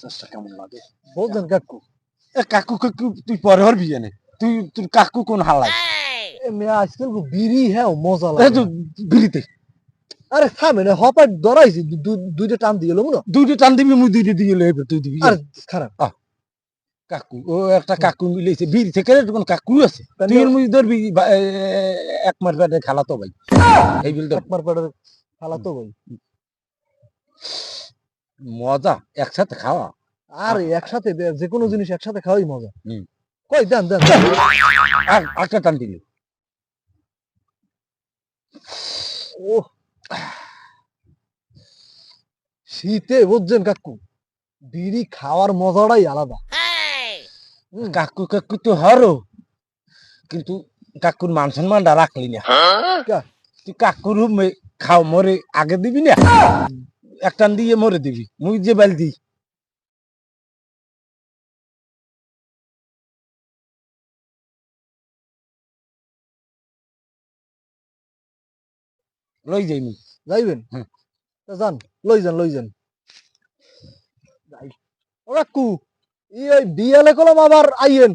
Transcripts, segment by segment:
চেষ্টা কেমন লাগে বলছেন কাকু এ কাকু কাকু তুই পরে হরবি জানে তুই তোর কাকু কোন হালাই এ মেয়ে আজকাল বিড়ি হ্যাঁ মজা এ লাগে বিড়িতে আরে থামে না হপার দুইটা টান দিয়ে এলো না দুইটা টান দিবি মুই দুইটা দিয়ে লইবে তুই দিবি আর খারাপ কাকু ও একটা কাকু মিলেছে বিড়ি থেকে তখন কাকু আছে তুই মুই ধরবি এক মাস বাদে খেলা তো ভাই এই বিল ধর একবার পেটে খালা তো ভাই মজা একসাথে খাওয়া আর একসাথে যে কোনো জিনিস একসাথে খাওয়াই মজা। কই দেন দেন। দেন। একটা টান দিবি ও শীতে বুঝছেন কাকু বিড়ি খাওয়ার মজাটাই আলাদা। কাকু কাকু তো হরো। কিন্তু কাকুর মান সম্মানটা রাখলি না। কা? তুই কাকুর খাও মরে আগে দিবি না? একটান দিয়ে মরে দিবি। মুই যে বেল দি লই যাই মুই যাইবেন। তা যান লই যান লই যান। যাই। ও কাকু ই ওই বিয়ালে কলম আবার আইয়েন।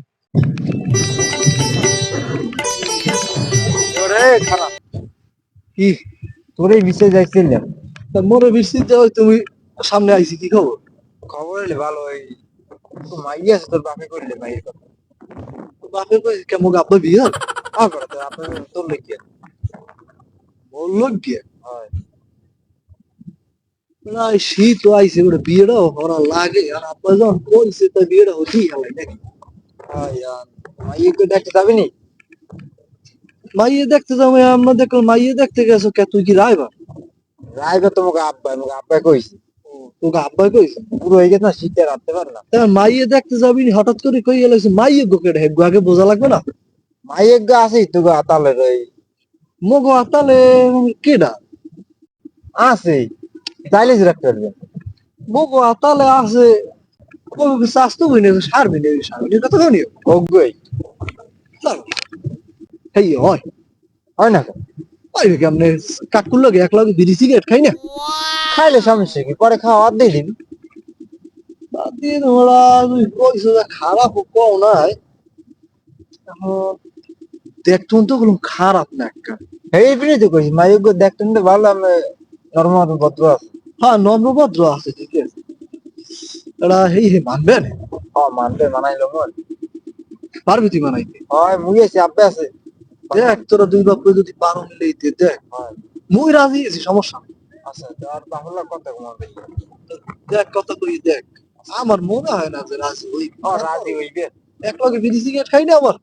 ওরে খারাপ। কি? তোরে বিষয়ে যাইছিল না? তা মনে বৃষ্টি ওই তুমি সামনে আইছি কি খবর? খবর হলে ভালো ওই তো মাইয়া আছে তোর বাপে করলে মাইয়ের কথা। তো বাপের কই কেমন? আব্বা বিয়া? আ করে তো আপনার তোর লেগে বলল কি হয় না এই শীত আইছে ওটা বিয়েটা হরা লাগে আর আব্বা যখন কইছে তা বিয়েটা হতেই গেল নাকি মাইয়েকে দেখতে যাবি নি মাইয়ে দেখতে যাব আমরা দেখলাম মাইয়ে দেখতে গেছো কে তুই কি রায়বা তোমাকে আব্বা আমাকে আব্বা কইছে তোকে আব্বাই কইছে পুরো হয়ে গেছে না শীতে রাখতে পার না মাইয়ে দেখতে যাবি নি হঠাৎ করে কই গেছে মাইয়ে গোকে আগে বোঝা লাগবে না মাইয়ের গা আছে তো গা তালের ওই মগো আতালে কেডা? আছে চাইলেজ রাখতে পারবে। মগো আতালে আছে স্বাস্থ্য বইনে সারবি নে সারবি কথা কনি অজ্ঞই। হেই হয়। হয় না ওই কেমনে কাকুর লাগে এক লাগে বিড়ি সিগারেট খাই না? খাইলে সমস্যা কি? পরে খাওয়া দিয়ে দিন দিয়ে তুই কইছো খারাপ কও নাই। এখন দেখতুন তো বললাম খারাপ না একটা। তো কইছি দেখতেন তো ভালো আমি ভদ্র আছে। হ্যাঁ নম্রভদ্র আছে ঠিক আছে। এটা হেই হে মানবে না? হ মানবে মানাইলো মন পারবি তুই মানাইতে? হয় মুই আছে আব্বে আছে। দেখ তোরা দুই বাপ যদি পারো মিলে দেখ। মুই রাজি আছি সমস্যা নেই। আচ্ছা আর কত ঘুমাবে দেখ কত কই দেখ। আমার মনে হয় না যে রাজি ওই ও রাজি হইবে। এক লগে বিড়ি সিগারেট খাই না আমার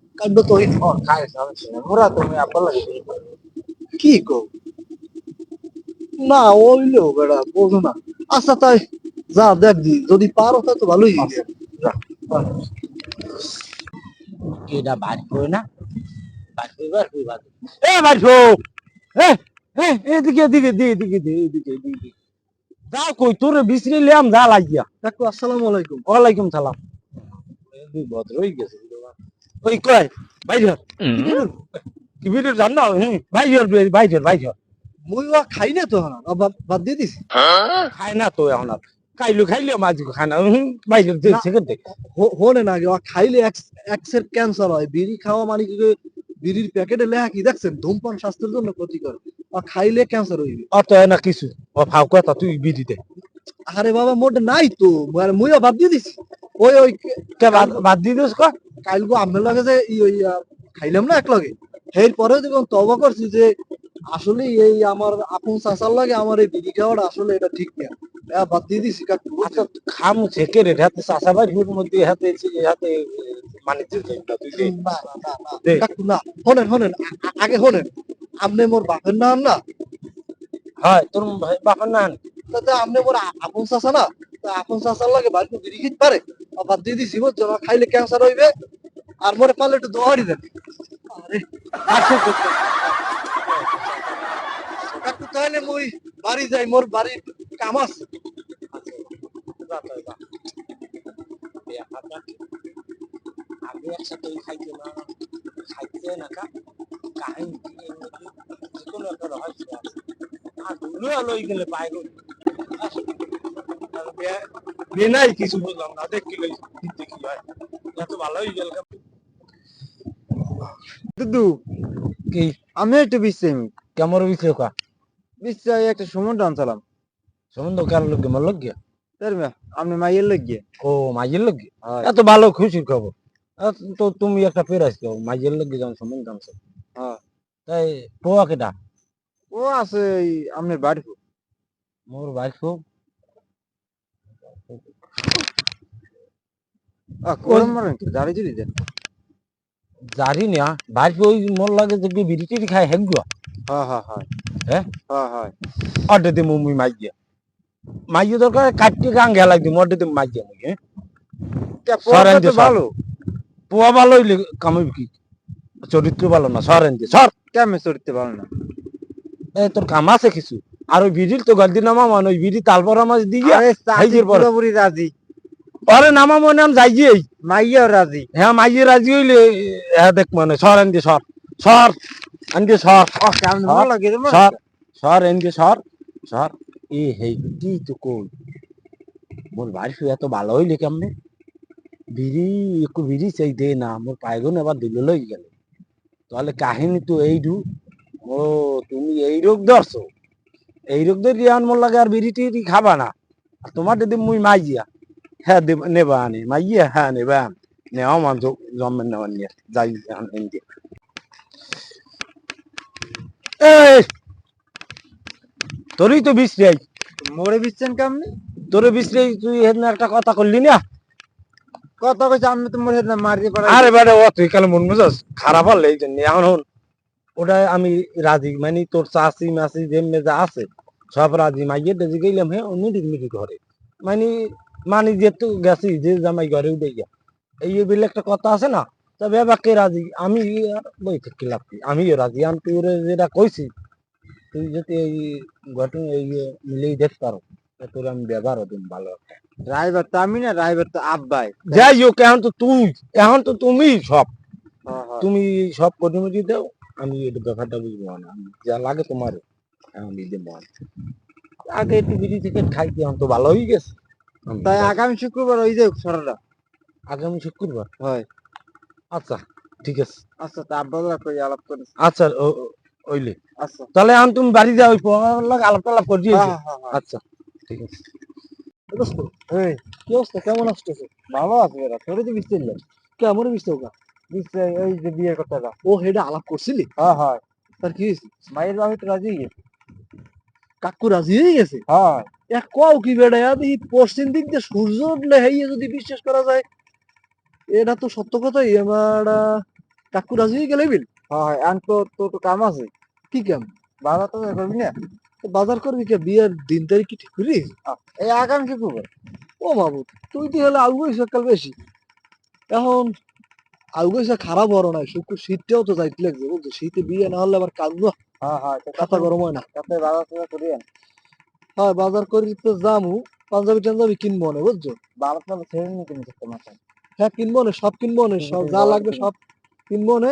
করবে। কি কো না ওইলেও বেড়া বোঝো না। আচ্ছা তাই যা দেখ দি যদি পারো তা তো ভালোই এটা বাদ করে না। করে বার করে বাদ এ এ এদিকে এদিকে দি এদিকে দি এদিকে এদিকে যাও কই তোর বিসরি লিয়াম যা লাগিয়া। কাকু আসসালামু আলাইকুম। ওয়ালাইকুম সালাম। ভদ্র হয়ে গেছে ওই কয় বাইর কি ভিডিও? জান? না হুম বাইর বাইর বাইর মুই খাই না তো বাদ- দিয়ে দিছি। খায় না তো এখন খাইলো খাইলো মাঝি খায় না। হুম বাইর না। সেকেন্ড দে। হোনে না খাইলে এক্সের ক্যান্সার হয়। বিড়ি খাওয়া মানে কি বিড়ির প্যাকেটে লেখা কি দেখছেন? ধূমপান স্বাস্থ্যের জন্য ক্ষতিকর। খাইলে ক্যান্সার হইবে। অত না কিছু। ও ফাও কথা তুই বিড়ি দে। আরে বাবা মোটে নাই তো। মানে মুইও বাদ দিয়ে দিছি। ওই ওই কে বাদ দিয়ে দিস ক কালকে আপনার লাগে যে ওই খাইলাম না এক লগে এর পরে যখন তবা করছি যে আসলে এই আমার আপন চাচার লাগে আমার এই বিড়ি খাওয়াটা আসলে এটা ঠিক না। বাদ দিয়ে দিছি আচ্ছা খাম ছেকে রে হাতে চাষা বাড়ির মধ্যে হাতে হাতে মানে। না না না না। দে। কাকু না শোনেন শোনেন আ- আ- আগে শোনেন। আপনি মোর বাপের নাম না? হয় তোর ভাই বাপের না তাতে আপনি মোর আপন চাচা না? আপন চাচার লাগে বাড়িতে বিড়ি খেতে পারে? আর বাদ দিয়ে দিছি, বুঝছ? খাইলে ক্যান্সার হইবে, আর মোরে পারলে একটু দোয়ারি দেন। কাকু তাহলে মুই বাড়ি যাই, মোর বাড়ির কাম আছে। আগে একসাথে একটা আর দুলো লই গেলে পাইলো বে নাই কিছু বুঝলাম না। দেখি দেখি হয় এত ভালো গেল দুদু কি? আমি একটু বিশ্রামি কেমন বিছে কা বিশ্রাই একটা সমুদ্র আনছিলাম সম্বন্ধ কার লোক মোর লোক গিয়া মে আপনি মাইয়ের লোক গিয়ে ও মাইয়ের লোক গিয়া এত ভালো খুশির খবর। তো তুমি একটা পেরাইছ তো মাইয়ের লোক যখন সম্বন্ধ আনছো হ্যাঁ। তাই পোয়া কেটা ও আছে আপনার বাড়ি মোর বাইক খুব কোরম মারেন কি? দাঁড়িয়ে চলে দেন? জারি না বাইক ওই মোর লাগে যে কি বিড়ি টিড়ি খাই হেগ গিয়া হ্যাঁ হ্যাঁ হ্যাঁ। হ্যাঁ? হ্যাঁ হ্যাঁ। অর্ডে দি মুই মাইয়া। মাইয়া দরকার কাটতে গাং গেলা দি মর্ডে দি মাইয়া মুই হ্যাঁ সরেন পড়া যে তো সর। ভালো। পোয়া ভালো হইলে কামাই কি? চরিত্র ভালো না সরেন দি সর। কেমন চড়তে ভালো না? এ তোর কাম আছে কিছু? আর ওই বিড়ির তো গলদি নামা মান ওই বিড়ি তালপরা মাছ দিয়ে হাইজের পরে। পুরোপুরি রাজি। আরে নামা মনে আম যাইয়েই মাইয়াও রাজি। হ্যাঁ মাইয়ে রাজি হইলে হ্যাঁ দেখ মানে সর এন দিয়ে সর সর। এন দিয়ে সর। সর সর এন দিয়ে সর সর। এ হেইটি তো কই? মোর বাড়ি শুয়ে এত ভালো হইলে কেমনে? বিড়ি একটু বিড়ি চাই দে না মোর পায়গুন এবার দিল লই গেল। তাহলে কাহিনী তো এইটু ও তুমি এই রোগ ধরছো? এই রোগ দিয়ে আন মোর লাগে আর বিড়ি টিড়ি খাবা না। আর তোমার যদি মুই মাইয়া হ্যাঁ দেব নেবা আনে। মাইয়া হ্যাঁ নেবা আন। নেওয়া মান জন্মের নেওয়ার নিয়ে। যাই আন দিয়ে। এই! তোরই তো বিশ্রাই মোরে বিচ্ছেন কেমনি? তোরে বিশ্রাই তুই হেদিন একটা কথা করলি না? কথা কইছে আমি তো মোরে না মারি পারা আরে বেটা ও তুই কালে মন বুঝাস? খারাপ হল এই জন্য এখন হন ওটা আমি রাজি মানে তোর চাষি মাসি যে মেজা আছে। সব রাজি মাইয়ে টেজি গেলাম হ্যাঁ মিটিং মিটিং ঘরে। মানে মানে যেহেতু গেছি যে জামাই ঘরে উঠে গিয়া এই বলে একটা কথা আছে না তবে বাকি রাজি? আমি আর বই থেকে কি? আমিও রাজি। আমি তুই যেটা কইছি তুই যদি এই ঘটনা এই মিলেই দেখতে পারো তোর আমি ব্যবহারও দিন ভালো ড্রাইভার তো আমি না ড্রাইভার তো আব্বাই। যাই হোক এখন তো তুই এখন তো তুমি সব। হ্যাঁ, হ্যাঁ। তুমি সব কটিমটি দাও আমি এটা ব্যাপারটা বুঝব না। যা লাগে তোমার আগে একটু বিড়ি থেকে খাইতে এখন তো ভালো হয়ে গেছে। তাই আগামী শুক্রবার ওই যে সরাটা আগামী শুক্রবার? হয়। আচ্ছা ঠিক আছে। আচ্ছা তা আব্বা কই আলাপ করে আচ্ছা ওইলে। আচ্ছা। তাহলে এখন তুমি বাড়ি যাও ওই পড়ার লাগে আলাপ টালাপ করে দিয়েছ হ্যাঁ হ্যাঁ হ্যাঁ। আচ্ছা ঠিক আছে। কি অবস্থা? কেমন আসতেছে ভালো আছে এরা তোরে তো বিচ্ছেন কেমন বিস্তার বিচ্ছে ওই যে বিয়ে করতে যা ও হেডা আলাপ করছিলি? হ্যাঁ হ্যাঁ। তার কি হয়েছে? মায়ের বাবু তো রাজি গেছে। কাকু রাজি হয়ে গেছে? হয়। এক কও কি বেড়া দেখি পশ্চিম দিক দিয়ে সূর্য উঠলে হেইয়ে যদি বিশ্বাস করা যায় এটা তো সত্য কথাই আমার কাকু রাজি হয়ে গেলে বিল। হয় আন তো তো তো কাম আছে। কি কেমন বাবা তো করবি না বাজার করবি কে? বিয়ের দিন তারিখ কি ঠিক করি এই আগামী শুক্রবার। ও বাবু তুই তো হলে আউগই সকাল বেশি। এখন আউগই খারাপ হরো নাই শুক্র শীতটাও তো যাইতে লাগছে বুঝছ শীতে বিয়ে না হলে আবার হ্যাঁ হ্যাঁ গরম হয় না। করি আন হয় বাজার করি তো যামু পাঞ্জাবি টাঞ্জাবি কিনবো না বুঝছ? বাবা তো ছেড়ে নিতে তোমার হ্যাঁ কিনবো না সব কিনবো না সব যা লাগবে সব কিনবো না।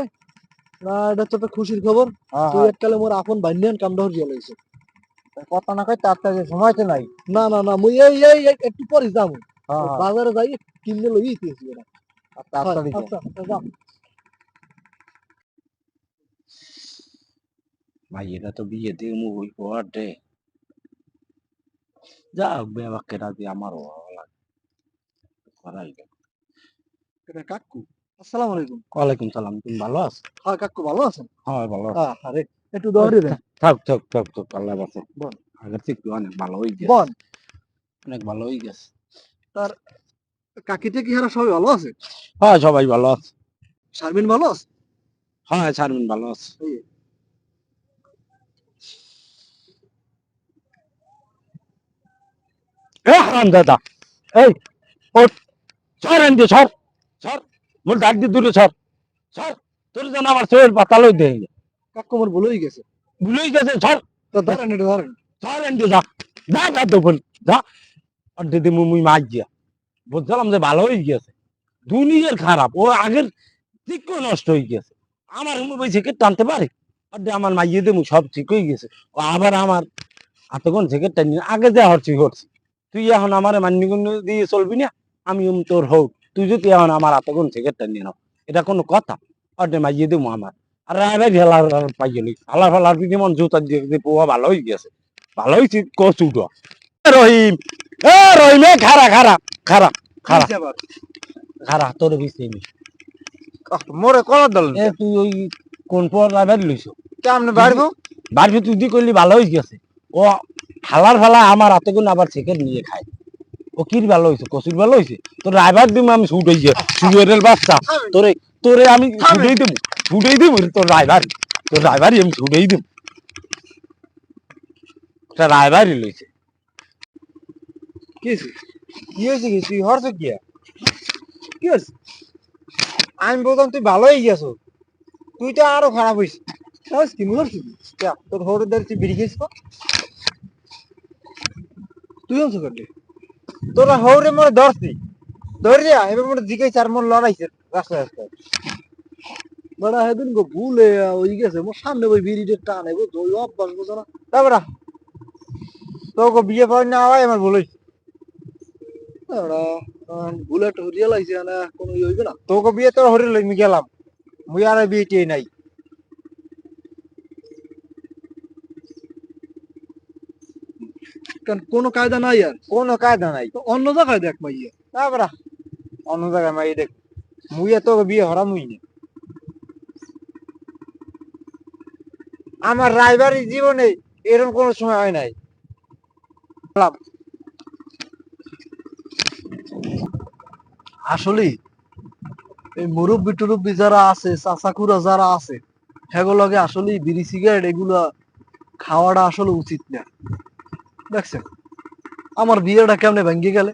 না এটা তো একটা খুশির খবর। হ্যাঁ তুই এককালে মোর আপন বান্যান কামটা হরিয়া লাগছে কথা না কই তার তার সময় তো নাই। না না না মুই এই এই একটু পরে যাব বাজারে যাই কিনলে লই ওরা আচ্ছা আচ্ছা দিকে আচ্ছা যাও। ভাই এটা তো বিয়ে দিয়ে মু ওই পর দে যা বেবাকে রাজি আমারও ভালো লাগে। করাই এটা কাকু? আসসালামু আলাইকুম। ওয়ালাইকুম সালাম তুমি ভালো আছো? হ্যাঁ কাকু ভালো আছেন? হ্যাঁ ভালো আছি। হ্যাঁ আরে একটু দৌড়ে দেন। থাক থাক থাক থাক আল্লাহ বাসে বল। আগের থেকে অনেক ভালো হয়ে গেছে। বল। অনেক ভালো হয়ে গেছে। কাকিতে কি হারা সবাই ভালো আছে? হ্যাঁ সবাই ভালো আছে। শারমিন ভালো আছে? হ্যাঁ শারমিন ভালো আছে। এ হারাম দাদা এই ওঠ সর এন সর সর মোর ডাক দিয়ে দূরে সর সর তোর যেন আমার শরীর পাতালই দেয় কাকু মোর ভুল গেছে। ভুলেই গেছে সর। তো ধরেন এটা ধরেন। সর এন যা যা যা তো বল যা। আর দিদি মুই মাছ দিয়া। বুঝলাম যে ভালো হয়ে গেছে দুনিয়ার খারাপ, ও আগের ঠিক করে নষ্ট হয়ে গেছে আমার থেকে টানতে পারে? আর আমার মাইয়ে দেবো সব ঠিক হয়ে গেছে ও আবার আমার এতক্ষণ থেকে টানি আগে যা হচ্ছে হচ্ছে তুই এখন আমার মান্যগুণ দিয়ে চলবি না, আমি তোর হোক। তুই যদি এখন আমার এতক্ষণ সিগারেটটা নিয়ে নাও, এটা কোনো কথা? অর্ডে মাইয়ে দেবো আমার। আর রায় ফেলার পাই গেলি ফালার ফালার পিঠে মন জুতা দিয়ে পোয়া ভালো হয়ে গেছে ভালো হয়েছে কচুটা রহিম এ রহিম এ খারা খারা খারা খারা খারা তোর বিছে মোরে কলার দল এ তুই ওই কোন পর রাইবার লইছ? কেমনে বাড়বো? বাড়ি তুই দি করলি ভালো হয়ে গেছে। ও হালার ফালা আমার এতক্ষণ আবার নিয়ে খায়। ও কির ভালো হয়েছে কচুর ভালো হয়েছে তোর রাইবার দিম আমি শুট হয়ে সুগরের বাচ্চা। তোরে তোরে আমি ছুটেই দেবো ছুটেই দেবো তোর রাইবার তোর রাইবারই আমি ছুটেই দেবো রাইবারই লইছে। কি হয়েছে কি হয়েছে হয়েছে আমি বলতাম তুই ভালো হয়ে গেছো। তুই তো আরও খারাপ হইস হয়েছে কি? মনে হচ্ছে? তোর হরে ধরে তুই বেরিয়ে গেছিস তুই আনছো কাটলে তোরা হরে মনে ধরছি ধরিয়া এবার মনে আর মন লড়াইছে রাস্তায় রাস্তায়। বড় হেদিন গো ভুলে ওই গেছে। মোর সামনে ওই বিড়িটা টানে গো ওই অভ্যাস বোঝো না। তারপর তোকে বিয়ে করে না আমার ভুল হইছে। ভুলে একটা না কোনো ইয়ে হইবে না। তোকে বিয়ে তোর হরে লই গেলাম। মুই আর বিয়ে টিয়ে নাই। কোনো কায়দা নাই আর। কোনো কায়দা নাই। অন্য জায়গায় দেখ মাইয়া। তারপর অন্য জায়গায় মাই দেখ। মুই তোকে বিয়ে হরা মুই না। আমার রাইবারি জীবনে এরকম কোনো সময় হয় নাই। আসলে এই মুরব্বি টুরব্বি যারা আছে, চাচাকুরা যারা আছে সেগুলোকে আসলে বিড়ি সিগারেট এগুলা খাওয়াটা আসলে উচিত না। দেখছেন? আমার বিয়েটা কেমনে ভেঙে গেলে?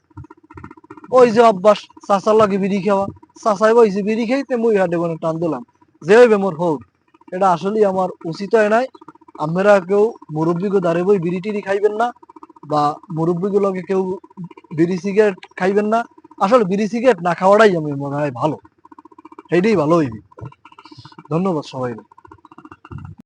ওই যে অভ্যাস চাচার লাগে বিড়ি খাওয়া, চাচাই বইছে বিড়ি খাইতে মুই হাটে বনে টান দিলাম। যে হইবে মোর হোক। এটা আসলেই আমার উচিত হয় নাই। আমরা কেউ মুরব্বীকে দাঁড়িয়ে বই বিড়ি টিড়ি খাইবেন না, বা মুরব্বীগুলোকে কেউ বিড়ি সিগারেট খাইবেন না। আসলে বিড়ি সিগারেট না খাওয়াটাই আমি মনে হয় ভালো। এইটাই ভালো হইবি। ধন্যবাদ সবাই